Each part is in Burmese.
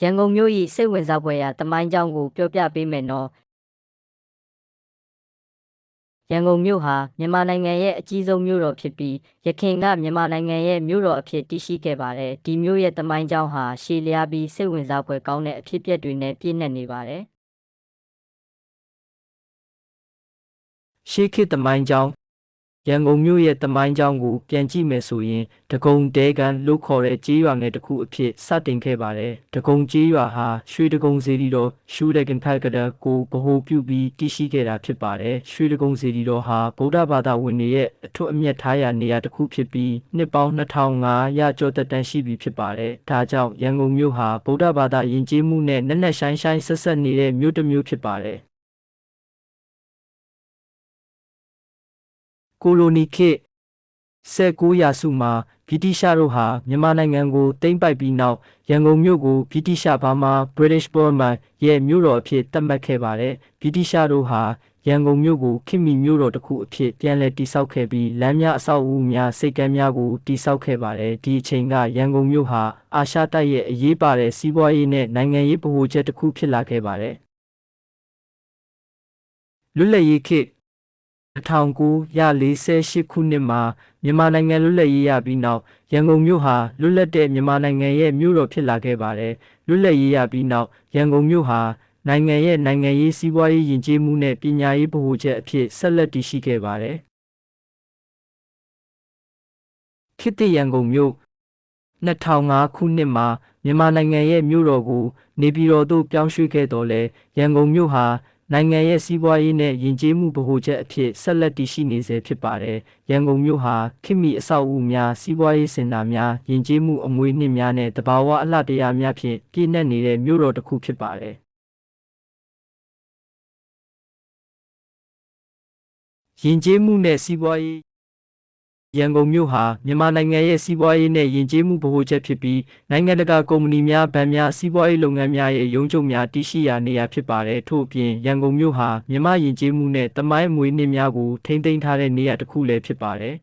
ရန်ကုန်မြို့၏စိတ်ဝင်စားဖွယ်ရာတမိုင်းကြောင်းကိုပြောပြပေးမယ်နော်ရန်ကုန်မြို့ဟာမြန်မာနိုင်ငံရဲ့အကြီးဆုံးမြို့တော်ဖြစ်ပြီးရခိုင်ကမြန်မာနိုင်ငံရဲ့မြို့တော်အဖြစ်တည်ရှိခဲ့ပါတယ်ဒီမြို့ရဲ့တမိုင်းကြောင်းဟာရှည်လျားပြီးစိတ်ဝင်စားဖွယ်ကောင်းတဲ့အဖြစ်အပျက်တွေနဲ့ပြည့်နှက်နေပါတယ်ရှေးခေတ်သမိုင်းကြောင်း ရန်ကုန်မြို့ရဲ့သမိုင်းကြောင်းကိုပြန်ကြည့်မယ်ဆိုရင်ဒဂုံတဲကန်လို့ခေါ်တဲ့ကြေးရွာငယ်တစ်ခုအဖြစ်စတင်ခဲ့ပါတယ်။ဒဂုံကြေးရွာဟာရွှေဒဂုံစီရီတော်ရှူဒဂန်ဖက်ကဒကိုဗဟိုပြုပြီးတည်ရှိခဲ့တာဖြစ်ပါတယ်။ရွှေဒဂုံစီရီတော်ဟာဗုဒ္ဓဘာသာဝင်တွေရဲ့အထွတ်အမြတ်ထားရာနေရာတစ်ခုဖြစ်ပြီးနှစ်ပေါင်း2500ကျော်သက်တမ်းရှိပြီဖြစ်ပါတယ်။ဒါကြောင့်ရန်ကုန်မြို့ဟာဗုဒ္ဓဘာသာယဉ်ကျေးမှုနဲ့နက်နက်ရှိုင်းရှိုင်းဆက်ဆက်နေတဲ့မြို့တစ်မြို့ဖြစ်ပါတယ်။ ကိုလိုနီခေတ်19ရာစုမှာဗြိတိရှတို့ဟာမြန်မာနိုင်ငံကိုသိမ်းပိုက်ပြီးနောက်ရန်ကုန်မြို့ကိုဗြိတိရှဘာမာ British Burman ရဲ့မြို့တော်အဖြစ်သတ်မှတ်ခဲ့ပါတယ်ဗြိတိရှတို့ဟာရန်ကုန်မြို့ကိုခေတ်မီမြို့တော်တစ်ခုအဖြစ်ပြန်လည်တည်ဆောက်ခဲ့ပြီးလမ်းများအဆောက်အဦများစိတ်ကမ်းများကိုတည်ဆောက်ခဲ့ပါတယ်ဒီအချိန်ကရန်ကုန်မြို့ဟာအာရှတိုက်ရဲ့အရေးပါတဲ့စီးပွားရေးနဲ့နိုင်ငံရေးဗဟိုချက်တစ်ခုဖြစ်လာခဲ့ပါတယ်လွတ်လပ်ရေးခေတ် 1948ခုနှစ်မှာမြန်မာနိုင်ငံလွတ်လပ်ရေးရပြီးနောက်ရန်ကုန်မြို့ဟာလွတ်လပ်တဲ့မြန်မာနိုင်ငံရဲ့မြို့တော်ဖြစ်လာခဲ့ပါတယ်။လွတ်လပ်ရေးရပြီးနောက်ရန်ကုန်မြို့ဟာနိုင်ငံရဲ့နိုင်ငံရေးစီးပွားရေးယဉ်ကျေးမှုနဲ့ပညာရေးဗဟိုချက်အဖြစ်ဆက်လက်တည်ရှိခဲ့ပါတယ်။ခေတ်သစ်ရန်ကုန်မြို့2005ခုနှစ်မှာမြန်မာနိုင်ငံရဲ့မြို့တော်ကိုနေပြည်တော်သို့ပြောင်းရွှေ့ခဲ့တော်လဲရန်ကုန်မြို့ဟာ နိုင်ငံရဲ့စီးပွားရေးနဲ့ယဉ်ကျေးမှုဗဟိုချက်အဖြစ်ဆက်လက်တည်ရှိနေဆဲဖြစ်ပါတယ်။ရန်ကုန်မြို့ဟာခေတ်မီအဆောက်အဦများစီးပွားရေးစင်တာများယဉ်ကျေးမှုအမွေအနှစ်များနဲ့တဘာဝအလှတရားများဖြင့်ပြည့်နှက်နေတဲ့မြို့တော်တစ်ခုဖြစ်ပါတယ်။ယဉ်ကျေးမှုနဲ့စီးပွားရေး ရန်ကုန်မြို့ဟာမြန်မာနိုင်ငံရဲ့စီးပွားရေးနဲ့ယဉ်ကျေးမှုဗဟိုချက်ဖြစ်ပြီးနိုင်ငံတကာကုမ္ပဏီများဗန်များစီးပွားရေးလုပ်ငန်းများရဲ့ရုံးချုပ်များတည်ရှိရာနေရာဖြစ်ပါတယ်ထို့အပြင်ရန်ကုန်မြို့ဟာမြန်မာယဉ်ကျေးမှုနဲ့တမိုင်းအမွေအနှစ်များကိုထိန်းသိမ်းထားတဲ့နေရာတစ်ခုလည်းဖြစ်ပါတယ်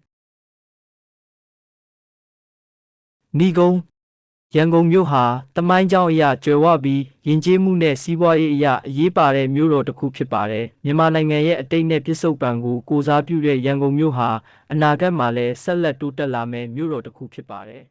မိကုံ ရန်ကုန်မြို့ဟာတမိုင်းကြောင်းအရာကျွယ်ဝပြီးယဉ်ကျေးမှုနဲ့စီးပွားရေးအရာအရေးပါတဲ့မြို့တော်တစ်ခုဖြစ်ပါတယ်မြန်မာနိုင်ငံရဲ့အတိတ်နဲ့ပြစ္ဆုတ်ပံကိုကိုစားပြုတဲ့ရန်ကုန်မြို့ဟာအနာဂတ်မှာလည်းဆက်လက်တိုးတက်လာမယ့်မြို့တော်တစ်ခုဖြစ်ပါတယ်